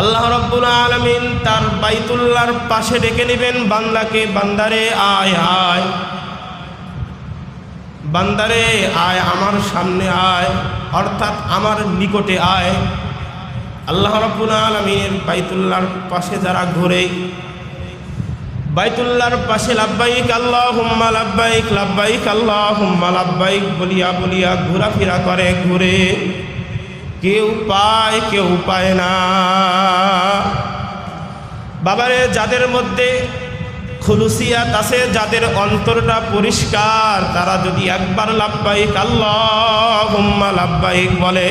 আল্লাহ রব্বুল আলমিন তার বাইতুল্লার পাশে ডেকে নেবেন, বান্দাকে বান্দারে আয় আয়। বান্দারে আয়, আমার সামনে আয়, অর্থাৎ আমার নিকটে আয়। আল্লাহ রব্বুল আলমিনের বাইতুল্লার পাশে যারা ঘুরে বাইতুল্লার পাশে লাব্বাইক আল্লাহ হুম্মা লাব্বাইক লাব্বাইক আল্লাহ হুম্মা লাব্বাইক বলিয়া বলিয়া ঘোরাফেরা করে, ঘুরে। কেউ পায় কেউ পায় না। বাবারে, যাদের মধ্যে খুলুসিয়াত আছে, যাদের অন্তরটা পরিষ্কার, তারা যদি একবার লাভবাহিক আল্লাহ লাভবাহিক বলে,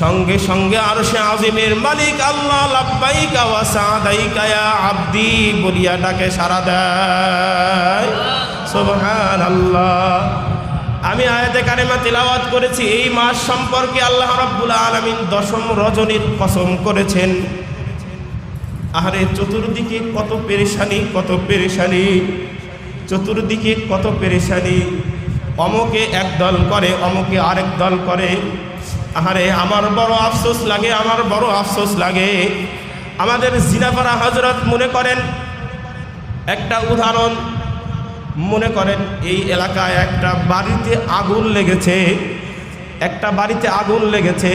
সঙ্গে সঙ্গে আর সে আজিমের মালিক আল্লাহ লাভবাহিক আওয়াসাদাইকায়া আব্দি বলিয়া ডাকে সারা দেয়। সোবহান আল্লাহ আমি আয়াতে কারেমা তেলাওয়াত করেছি, এই মাস সম্পর্কে আল্লাহ রাব্বুল আলামিন দশম রজনীর কসম করেছেন। আহারে, চতুর্দিকে কত পেরেশানি কত পেরেশানি। চতুর্দিকে কত পেরেশানি। অমকে এক দল করে, অমকে আরেক দল করে। আহারে, আমার বড় আফসোস লাগে, আমার বড় আফসোস লাগে। আমাদের জিনাপাড়া হজরত মনে করেন, একটা উদাহরণ মনে করেন এই এলাকায় একটা বাড়িতে আগুন লেগেছে, একটা বাড়িতে আগুন লেগেছে।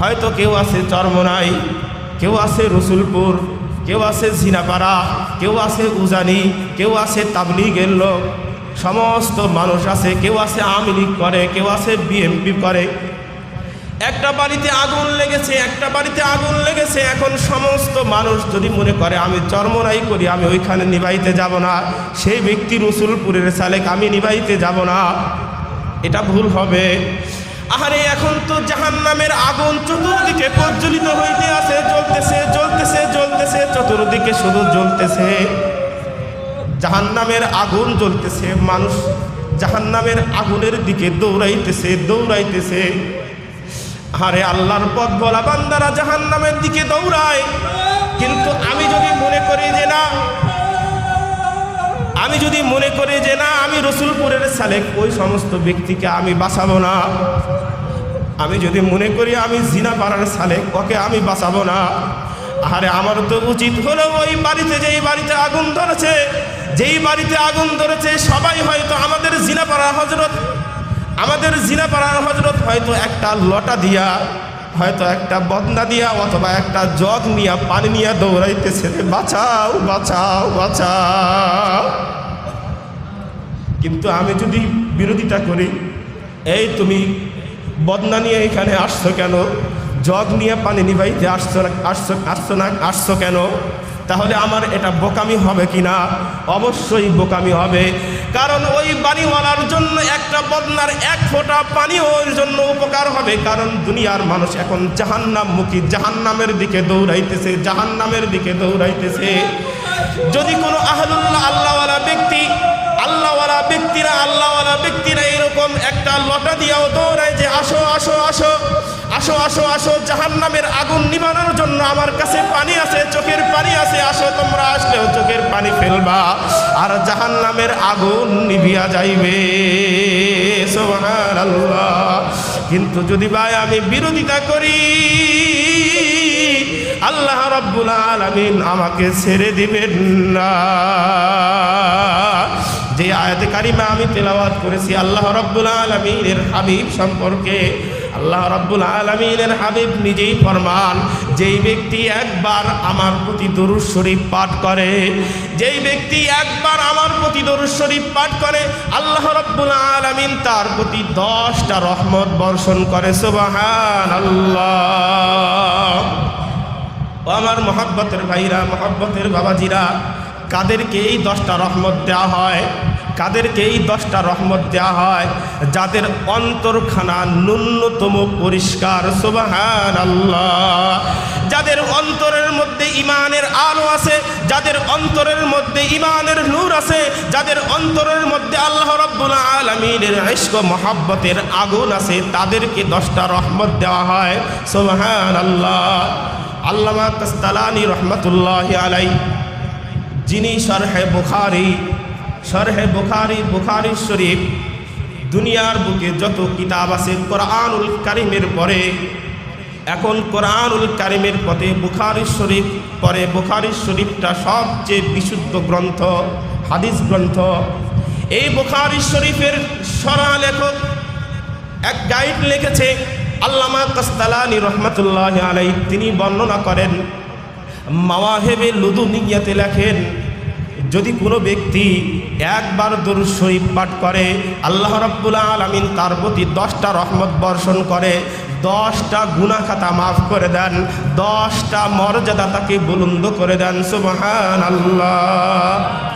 হয়তো কেউ আছে চরমনাই, কেউ আছে রসুলপুর, কেউ আছে ঝিনাপাড়া কেউ আছে উজানি, কেউ আছে তাবলিগের লোক। সমস্ত মানুষ আছে, কেউ আছে আওয়ামী লীগ করে, কেউ আছে বিএমপি করে। একটা বাড়িতে আগুন লেগেছে, একটা বাড়িতে আগুন লেগেছে, এখন সমস্ত মানুষ যদি মনে করে, আমি চর্মনাই করি, আমি ওইখানে নিবাইতে যাব না, সেই ব্যক্তি রসুলপুরের সালেক, আমি নিবাইতে যাব না। এটা ভুল হবে। আহারে, এখন তো জাহান নামের আগুন চতুর্দিকে প্রজ্বলিত হইতে আছে, জ্বলতেছে জ্বলতেছে জ্বলতেছে, চতুর্দিকে শুধু জ্বলতেছে। জাহান নামের আগুন জ্বলতেছে, মানুষ জাহান নামের আগুনের দিকে দৌড়াইতেছে দৌড়াইতেছে। আরে আল্লাহর পথ বলা বান্দারা জাহান নামের দিকে দৌড়ায়। কিন্তু আমি যদি মনে করি যে না, আমি যদি মনে করি যে না, আমি রসুলপুরের সালেক, ওই সমস্ত ব্যক্তিকে আমি বাঁচাবো না। আমি যদি মনে করি আমি জিনা পাড়ার সালেক, ওকে আমি বাঁচাবো না। আরে আমার তো উচিত হলো ওই বাড়িতে যেই বাড়িতে আগুন ধরেছে, যেই বাড়িতে আগুন ধরেছে, সবাই হয়তো আমাদের জিনাপাড়া হজরত আমাদের জিনাপাড়ার হজরত হয়তো একটা লটা দিয়া, হয়তো একটা বদনা দিয়া, অথবা একটা জগ নিয়া, পানি নিয়া দৌড়াইতেছে বাঁচাও বাঁচাও বাঁচাও। কিন্তু আমি যদি বিরোধিতা করি, এই তুমি বদনা নিয়ে এখানে আসছো কেন? জগ নিয়ে পানি নিবাইতে আসছো আসছো আসছো না, আসছো কেন? তাহলে আমার এটা বোকামি হবে কি না অবশ্যই বোকামি হবে। কারণ ওই বাড়িওয়ালার জন্য একটা বদনার এক ফোঁটা পানি ওর জন্য উপকার হবে, কারণ দুনিয়ার মানুষ এখন জাহান্নাম মুখী জাহান্নামের দিকে দৌড়াইতেছে, জাহান্নামের দিকে দৌড়াইতেছে। যদি কোনো আহলুল্লাহ আল্লাহওয়ালা ব্যক্তি, আল্লাহওয়ালা ব্যক্তিরা আল্লাহওয়ালা ব্যক্তিরা এরকম একটা লটা দিয়াও দৌড়ায় যে, আসো আসো আসো আসো আসো আসো জাহান নামের আগুন নিবানোর জন্য আমার কাছে পানি আছে, চোখের পানি আছে, আসো তোমরা আসলেও চোখের পানি ফেলবা, আর জাহান নামের আগুন নিভিয়া যাইবে। সুবহানাল্লাহ। কিন্তু যদি ভাই আমি বিরোধিতা করি, আল্লাহ রব্বুল আলামিন আমাকে ছেড়ে দিবেন না। যে আয়াতে কারিমা আমি তেলাওয়াত করেছি, আল্লাহ রব্বুল আলমিনের হাবিব সম্পর্কে, আল্লাহ রব্বুল আলমিনের হাবিব নিজেই ফরমান যেই ব্যক্তি একবার আমার প্রতি দরুদ শরীফ পাঠ করে, যেই ব্যক্তি একবার আমার প্রতি দরুদ শরীফ পাঠ করে, আল্লাহ রব্বুল আলমিন তার প্রতি দশটা রহমত বর্ষণ করে সুবাহান আল্লাহ ও আমার মহাব্বতের ভাইরা, মহাব্বতের বাবাজিরা, কাদেরকে এই দশটা রহমত দেওয়া হয়? কাদেরকে এই দশটা রহমত দেওয়া হয়, যাদের অন্তরখানা ন্যূনতম পরিষ্কার সুবাহান আল্লাহ যাদের অন্তরের মধ্যে ইমানের আলো আছে, যাদের অন্তরের মধ্যে ইমানের নূর আছে, যাদের অন্তরের মধ্যে আল্লাহ রব্বুল আলমিনের ইস্ক মহাব্বতের আগুন আছে, তাদেরকে দশটা রহমত দেওয়া হয় সুবাহান আল্লাহ আল্লামা কাস্তালানি রহমতুল্লাহ আলাই যিনি শরহে বুখারি শরহে বুখারি বুখারি শরীফ, দুনিয়ার বুকে যত কিতাব আছে কোরআনুল কারিমের পরে, এখন কোরআনুল কারিমের পথে বুখারি শরীফ, পরে বুখারি শরীফটা সবচেয়ে বিশুদ্ধ গ্রন্থ, হাদিস গ্রন্থ। এই বুখারি শরীফের সরা লেখক এক গাইড লিখেছে, আল্লামা কাস্তালানি রহমতুল্লাহ আলাই তিনি বর্ণনা করেন, মাওয়াহেবে লুদু লুদুনিয়াতে লেখেন যদি কোনো ব্যক্তি একবার দরুদ শরীফ পাঠ করে, আল্লাহ রাব্বুল আলামিন তার প্রতি দশটা রহমত বর্ষণ করে, দশটা গুনাহ খাতা মাফ করে দেন, দশটা মর্যাদা তাকে বুলন্দ করে দেন সুবহান আল্লাহ